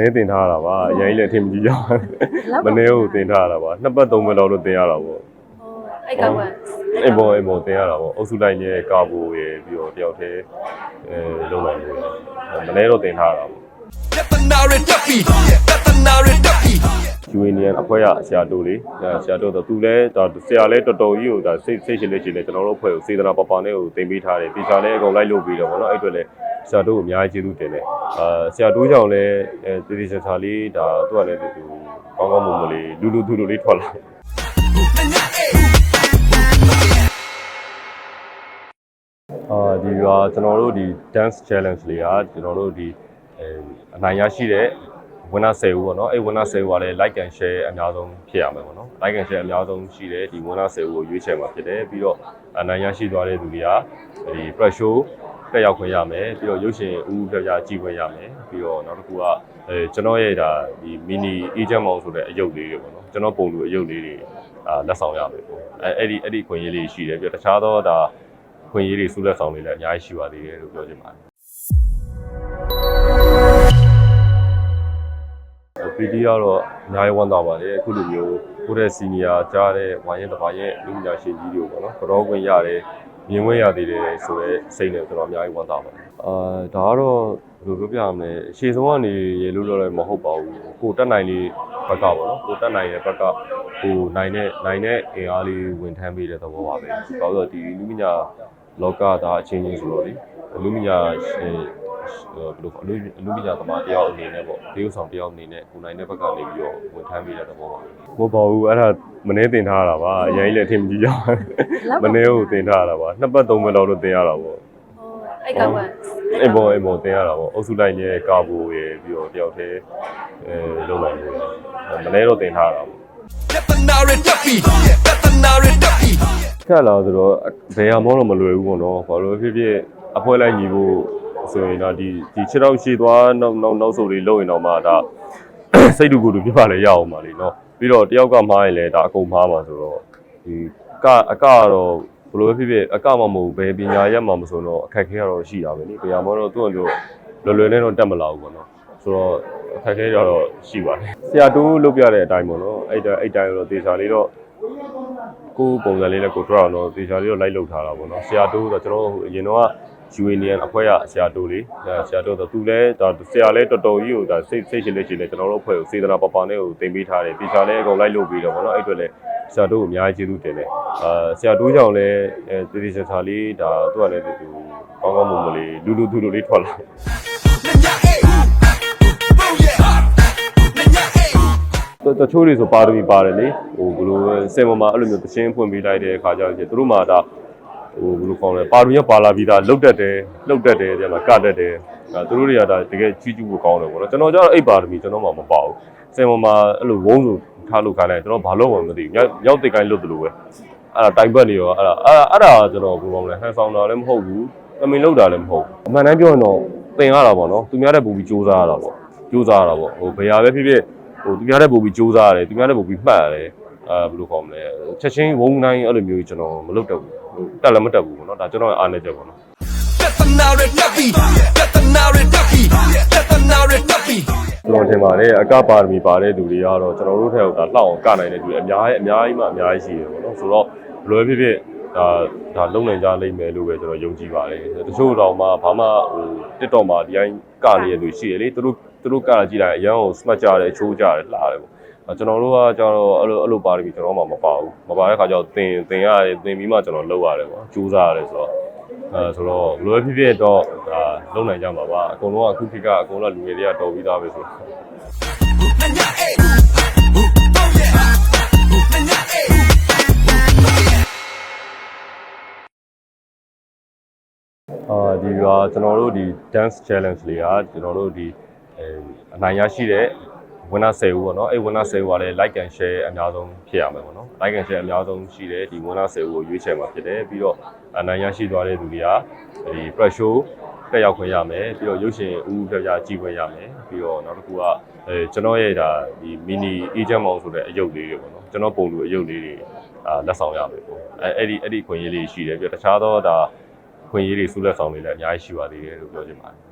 နေတင်ထားတာပါအရင်ကြီးလည်းအထင်မကြီးကြမနေကိုတင်ထားတာပါနှစ်ပတ်သုံးပတ်လောက်လို့တင်ရတာပေါ့အဲ့ကောက်ကအိမ်ပေါ်အိမ်ပေါ်တင်ရတာပေါ့အုပ်စုလိုက်နဲ့ကာဘူရယ်ပြီးတော့တယောက်တည်းအဲလုံးလိုက်လို့မနေတော့တင်ထားတာပေါ့ Detonare Duffy Detonare Duffy Union အဖွဲ့ကဆရာတို့လေဆရာတို့တော့သူလဲဒါဆရာလဲတော်တော်ကြီးကိုဒါစိတ်စိတ်ရှိလက်ရှိလဲကျွန်တော်တို့အဖွဲ့ကိုစေတနာပပနဲ့ကိုတင်ပေးထားတယ်တေချာလဲအကုန်လိုက်လုပ်ပြီးတော့ဗောနော်အဲ့အတွက်လဲ ဆရာတို့ကိုအများကြီးကျေးဇူးတင်တယ်အာဆရာတို့ကြောင့်လဲအဲတေချာချာလေးဒါသူကလည်းသူကောင်းကောင်းမွန်မွန်လေးလူလူသူလူလေးထွက်လာအာဒီကကျွန်တော်တို့ဒီ dance challenge လေးကကျွန်တော်တို့ဒီအဲအနိုင်ရရှိတဲ့ winner 10ဦးပေါ့နော်အဲ့ winner 10ဦးကလည်း like and share အများဆုံးဖြစ်ရမယ်ပေါ့နော် like and share အများဆုံးရှိတယ်ဒီ winner 10ဦးကိုရွေးချယ်မှာဖြစ်တယ်ပြီးတော့အနိုင်ရရှိသွားတဲ့သူတွေကဒီ press show တက်ရောက်ခွင့်ရမယ်ပြီးတော့ရုပ်ရှင်ဦးပြပြကြည့်ခွင့်ရမယ်ပြီးတော့နောက်တစ်ခုကအဲကျွန်တော်ရဲ့ဒါဒီ mini agent mount ဆိုတဲ့အယုတ်လေးတွေပေါ့နော်ကျွန်တော်ပုံလူအယုတ်လေးတွေအာလက်ဆောင်ရမယ်ပေါ့အဲအဲ့ဒီအဲ့ဒီခွင့်ရေးလေးရှိတယ်ပြီးတော့တခြားသောဒါခွင့်ရေးတွေစုလက်ဆောင်တွေလည်းအများကြီးရှိပါသေးတယ်လို့ပြောချင်ပါတယ် ပီတီကတော့အများကြီးဝမ်းသာပါတယ်အခုလိုမျိုးကိုယ့်ရဲ့စီနီယာကြားတဲ့ဝိုင်းရင်တစ်ပါးရဲ့လူညာရှင်ကြီးတွေကိုပေါ့နော်ကြောခွင့်ရတယ်မြင်ခွင့်ရသေးတယ်ဆိုတော့စိတ်နဲ့ကျွန်တော်အများကြီးဝမ်းသာပါတယ်အာဒါကတော့ဘယ်လိုပြောပြရမလဲအရှိဆုံးကနေရေလို့တော့လည်းမဟုတ်ပါဘူးကိုတက်နိုင်လေးဘက်ကပေါ့နော်ကိုတက်နိုင်ရဲ့ဘက်ကကိုနိုင်တဲ့နိုင်တဲ့အင်အားလေးဝင်ထမ်းပေးတဲ့သဘောပါပဲဘာလို့လဲဆိုတော့ဒီလူညာလောကသားအချင်းချင်းဆိုတော့လေလူညာရှင် ဘယ်လိုအလူအလူပညာသမားတယောက်အနေနဲ့ပေါ့ဒေးဆောင်တယောက်အနေနဲ့ကိုနိုင်တဲ့ဘက်ကနေပြီးတော့ဝန်ထမ်းပေးတဲ့သဘောပါမဟုတ်ပါဘူးအဲ့ဒါမနေတင်ထားတာပါအရင်ကြီးလည်းအထင်မကြီးကြမနေကိုတင်ထားတာပါနှစ်ပတ်သုံးပတ်လောက်လို့တင်ရတာပေါ့အဲ့ကောက်ကအိမ်ပေါ်အိမ်ပေါ်တင်ရတာပေါ့အုပ်စုလိုက်နဲ့ကာဘူရယ်ပြီးတော့တယောက်တည်းအဲလုံးလိုက်လို့မနေတော့တင်ထားတာပေါ့ Detonare Duffy Detonare Duffy ခက်လာဆိုတော့ဘယ်ဟာမှတော့မလွယ်ဘူးပေါ့နော်ဘာလို့ဖြစ်ဖြစ်အဖွဲလိုက်ညီဖို့ ဆိုရင်တော့ဒီဒီခြေထောက်ရှည်သွားနောက်နောက်နောက်ဆုပ်လေးလုံးရင်တော့မှဒါစိတ်တူကိုယ်တူပြပါလေရအောင်ပါလေနော်ပြီးတော့တယောက်ကမှားရင်လည်းဒါအကုန်မှားမှာဆိုတော့ဒီကအကကတော့ဘယ်လိုပဲဖြစ်ဖြစ်အကမှမဟုတ်ဘူးဘယ်ပညာရက်မှမဆိုတော့အခက်ခဲကတော့ရှိတာပဲလေဘယ်ဟာမှတော့သူ့အလိုလွယ်လွယ်နဲ့တော့တက်မလာဘူးပေါ့နော်ဆိုတော့အခက်ခဲကြတော့ရှိပါတယ်ဆရာတူးလုပ်ပြတဲ့အတိုင်းပေါ့နော်အဲ့ဒါအဲ့တိုင်းတော့ဒေတာလေးတော့ကိုယ်ပုံစံလေးနဲ့ကိုထွက်အောင်တော့တေချာလေးတော့လိုက်လုပ်ထားတာပေါ့နော်ဆရာတိုးဆိုတော့ကျွန်တော်တို့အရင်တော့ Union အဖွဲ့ကဆရာတိုးလေးအဲဆရာတိုးဆိုသူလည်းဒါဆရာလည်းတော်တော်ကြီးကိုဒါစိတ်စိတ်ရှိလက်ရှိလဲကျွန်တော်တို့အဖွဲ့ကိုစေတနာပပနဲ့ကိုတင်ပေးထားတယ်တေချာလည်းအကုန်လိုက်လုပ်ပြီးတော့ပေါ့နော်အဲ့အတွက်လည်းဆရာတိုးကိုအများကြီးကျေးဇူးတင်တယ်အာဆရာတိုးကြောင့်လည်းအဲတေချာချာလေးဒါသူကလည်းသူကောင်းကောင်းမွန်မွန်လေးလူလူသူလူလေးထွက်လာ Nanya hey Oh yeah Nanya hey တချို့တွေဆိုပါရမီပါတယ်လေဟိုဘယ်လိုပဲစင်ပေါ်မှာအဲ့လိုမျိုးတချင်းဖွင့်ပေးလိုက်တဲ့အခါကျတော့သူတို့မှာဒါ ဟိုဘယ်လိုခေါ်လဲပါရမီကပါလာပြီးသားလုတ်တက်တယ်လုတ်တက်တယ်တဲ့မှာကတက်တယ်အဲသူတို့တွေကဒါတကယ်ကြီးကျူးဖို့ကောင်းတယ်ပေါ့နော်ကျွန်တော်ကျတော့အိပ်ပါရမီကျွန်တော်မှမပါဘူးစင်ပေါ်မှာအဲ့လိုဝုန်းဆိုထားလို့ခိုင်းလိုက်ကျွန်တော်ဘာလို့မှမသိဘူးရောက်တိတ်ကိုင်းလုတ်တယ်လို့ပဲအဲ့ဒါတိုင်ပတ်နေရောအဲ့ဒါအဲ့ဒါအဲ့ဒါကျွန်တော်ဘယ်လိုမလဲဟန်ဆောင်တာလည်းမဟုတ်ဘူးအမင်လုတ်တာလည်းမဟုတ်ဘူးအမှန်တမ်းပြောရင်တော့သင်ရတာပေါ့နော်သူများတဲ့ပူပြီးစူးစမ်းရတာပေါ့စူးစမ်းရတာပေါ့ဟိုဘယ်ဟာပဲဖြစ်ဖြစ်ဟိုသူများတဲ့ပူပြီးစူးစမ်းရတယ်သူများတဲ့ပူပြီးမှတ်ရတယ် အဲဘယ်လိုခေါ်မလဲချက်ချင်းဝုန်းတိုင်းအဲ့လိုမျိုးကြီးကျွန်တော်မလုပ်တတ်ဘူးဟိုတက်လည်းမတက်ဘူးပေါ့နော်ဒါကျွန်တော်ရဲ့အားနည်းချက်ပေါ့နော် Detonare Duffy Detonare Duffy Detonare Duffy ကျွန်တော်ထင်ပါတယ်အကပါရမီပါတဲ့သူတွေကတော့ကျွန်တော်တို့ထက်ကဒါလှောက်အောင်ကနိုင်တဲ့သူတွေအများကြီးအများကြီးမှအများကြီးရှိတယ်ပေါ့နော်ဆိုတော့ဘယ်လိုပဲဖြစ်ဖြစ်ဒါဒါလုံနိုင်ကြလိမ့်မယ်လို့ပဲကျွန်တော်ယုံကြည်ပါတယ်တချို့တော့မှဘာမှဟို TikTok မှာဒီတိုင်းကနေရသူရှိရလေသူတို့သူတို့ကကြည့်လိုက်အရန်ကို smart ကြတယ်အချိုးကြတယ်လှတယ်ပေါ့အဲ ကျွန်တော်တို့ကကျတော့အဲ့လိုအဲ့လိုပါရမီကျွန်တော်မှမပါဘူးမပါတဲ့ခါကျတော့သင်သင်ရတယ်သင်ပြီးမှကျွန်တော်လုပ်ရတယ်ပေါ့ကြိုးစားရတယ်ဆိုတော့အဲဆိုတော့ဘယ်လိုပဲဖြစ်ဖြစ်တော့ဒါလုံနိုင်ကြမှာပါအကုန်လုံးကအခုခေတ်ကအကုန်လုံးလူငယ်တွေကတော်ပြီးသားပဲဆိုတော့ Nanya hey Oh yeah Nanya hey အာဒီကကျွန်တော်တို့ဒီ dance challenge လေးကကျွန်တော်တို့ဒီအဲအနိုင်ရရှိတဲ့ winner 10ဦးပေါ့နော်အဲ့ winner 10ဦးကလည်း like and share အများဆုံးဖြစ်ရမယ်ပေါ့နော် like and share အများဆုံးရှိတယ်ဒီ winner 10ဦးကိုရွေးချယ်မှာဖြစ်တယ်ပြီးတော့အနိုင်ရရှိသွားတဲ့သူတွေကဒီ press show တက်ရောက်ခွင့်ရမယ်ပြီးတော့ရုပ်ရှင်ဦးပြပြကြည့်ခွင့်ရမယ်ပြီးတော့နောက်တစ်ခုကအဲကျွန်တော်ရဲ့ဒါဒီ mini agent mount ဆိုတဲ့အယုတ်လေးတွေပေါ့နော်ကျွန်တော်ပုံလူအယုတ်လေးတွေအာလက်ဆောင်ရမယ်ပေါ့အဲအဲ့ဒီအဲ့ဒီခွင့်ရေးလေးရှိတယ်ပြီးတော့တခြားသောဒါခွင့်ရေးတွေစုလက်ဆောင်တွေလည်းအများကြီးရှိပါသေးတယ်လို့ပြောချင်ပါတယ်